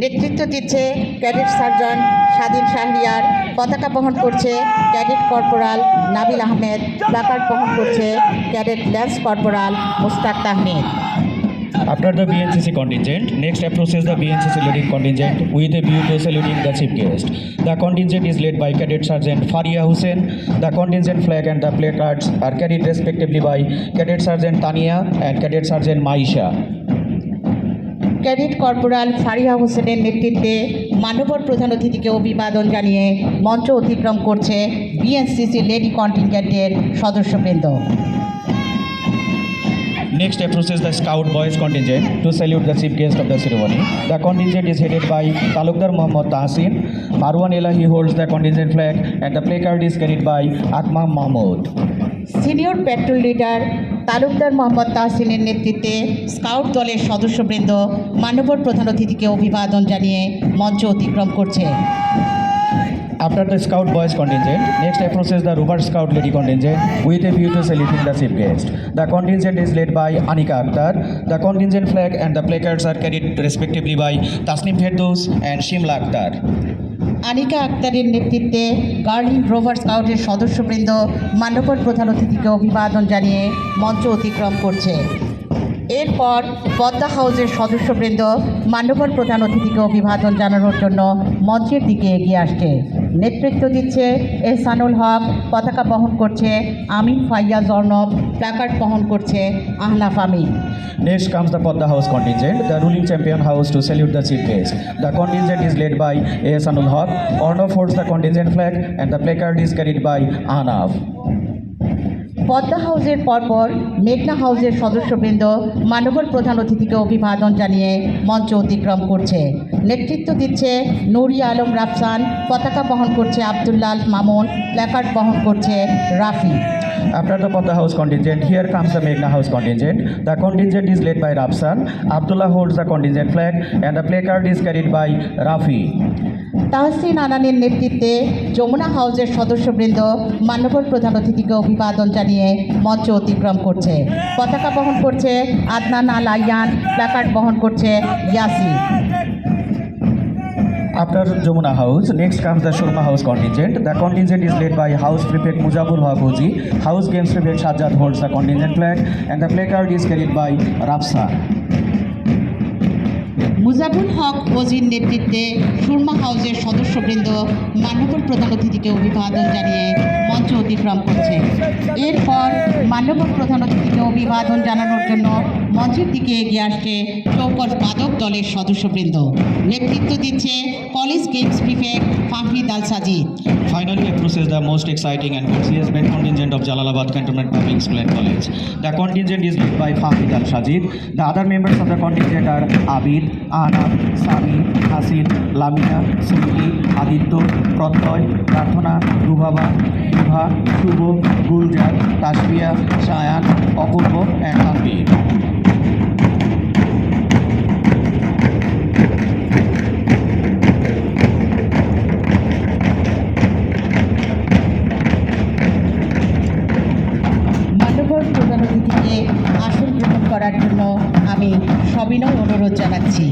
নেতৃত্ব দিচ্ছে cadet surgeon স্বাধীন শাহরিয়ার পতাকা বহন করছে cadet corporal Nabil Ahmed placard বহন করছে cadet lance corporal Mushtaq Tahmid After the BNCC contingent, next approaches the BNCC leading contingent with a view to saluting the chief guest. The contingent is led by Cadet Sergeant Faria Hussein. The contingent flag and the placards are carried respectively by Cadet Sergeant Tania and Cadet Sergeant Maisha. Cadet corporal Faria হোসেনের নেতৃত্বে মানবর প্রধান অতিথিকে অভিবাদন জানিয়ে মঞ্চ অতিক্রম করছে BNCC lady কন্টিনজেন্টের সদস্যবৃন্দ Next approaches the Scout Boys contingent to salute the chief guest of the ceremony. The contingent is headed by Talukdar Muhammad Tahsin. Marwan Elahi holds the contingent flag and the placard is carried by Akmal Mahmood. Senior patrol leader Talukdar Mohammad তাহসিনের নেতৃত্বে scout দলের সদস্যবৃন্দ মান্যবর প্রধান অতিথিকে অভিবাদন জানিয়ে মঞ্চ অতিক্রম করছে। After the scout boys contingent next approaches the rover scout lady contingent with a view to celebrate the chief guest the contingent is led by Anika Akter the contingent flag and the placards are carried respectively by Tasnim Ferdous and Shimla Akter Anika আক্তারের নেতৃত্বে গার্লিং rover স্কাউটের সদস্যবৃন্দ মান্যকর প্রধান অতিথিকে অভিবাদন জানিয়ে মঞ্চ অতিক্রম করছে। এরপর পদ্মা হাউসের সদস্যবৃন্দ মান্যবর প্রধান অতিথিকে অভিবাদন জানানোর জন্য মঞ্চের দিকে এগিয়ে আসছে নেতৃত্ব দিচ্ছে এহসানুল হক পতাকা বহন করছে আমিন ফাইয়াজ অর্ণব প্ল্যাকার্ড বহন করছে আহনাফ আমিন Next comes the Podda House contingent, the ruling champion house to salute the chief guest. The contingent is led by Ehsanul Haq. Ornav holds the contingent flag and the placard is carried by Anav. Padma হাউসের পরপর মেঘনা হাউসের সদস্যবৃন্দ, মানবর প্রধান অতিথিকে অভিবাদন জানিয়ে মঞ্চ অতিক্রম করছে। নেতৃত্ব দিচ্ছে নুরি আলম রাফসান, পতাকা বহন করছে আবদুল্লাল মামুন, প্ল্যাকার্ড বহন করছে Rafi. After the Podda House contingent, here comes the Meghna House contingent. The contingent is led by Rapsan. Abdullah holds the contingent flag and the placard is carried by Rafi. Tahsin আনানের নেতৃত্বে যমুনা হাউসের সদস্যবৃন্দ মান্যবর প্রধান অতিথিকে অভিবাদন জানিয়ে মঞ্চ অতিক্রম করছে পতাকা বহন করছে আদনান আল আয়ান প্ল্যাকার্ড বহন করছে Yasin After Jamuna House, next comes the Shurma House contingent. The contingent is led by House Prefect Mujabul Hagoji. House Games Prefect Shahjad holds the contingent flag and the placard is carried by Rapsa. মুজাবুল হক ওজির নেতৃত্বে সুরমা হাউসের সদস্যবৃন্দ মান্যবর প্রধান অতিথিকে অভিবাদন জানিয়ে মঞ্চ অতিক্রম করছে। এরপর মান্যবর প্রধান অতিথিকে অভিবাদন জানানোর জন্য মঞ্চের দিকে এগিয়ে আসছে চৌকর বাদক দলের সদস্যবৃন্দ। নেতৃত্ব দিচ্ছে college games prefect Fahmid Al Sajid Finally approaches the most exciting and courteous band contingent of Jalalabad Cantonment Public School and College. The contingent is led by Fahid Al Shajid. The other members of the contingent are Abid, Anab, Sami, Hasin, Lamina, Sulki, Aditya, Protoy, Prarthana, Rubhaba, Biha, Shubho, Guljar, Tashbiya, Shayan, Apurbo and. করার জন্য আমি সবিনয় অনুরোধ জানাচ্ছি।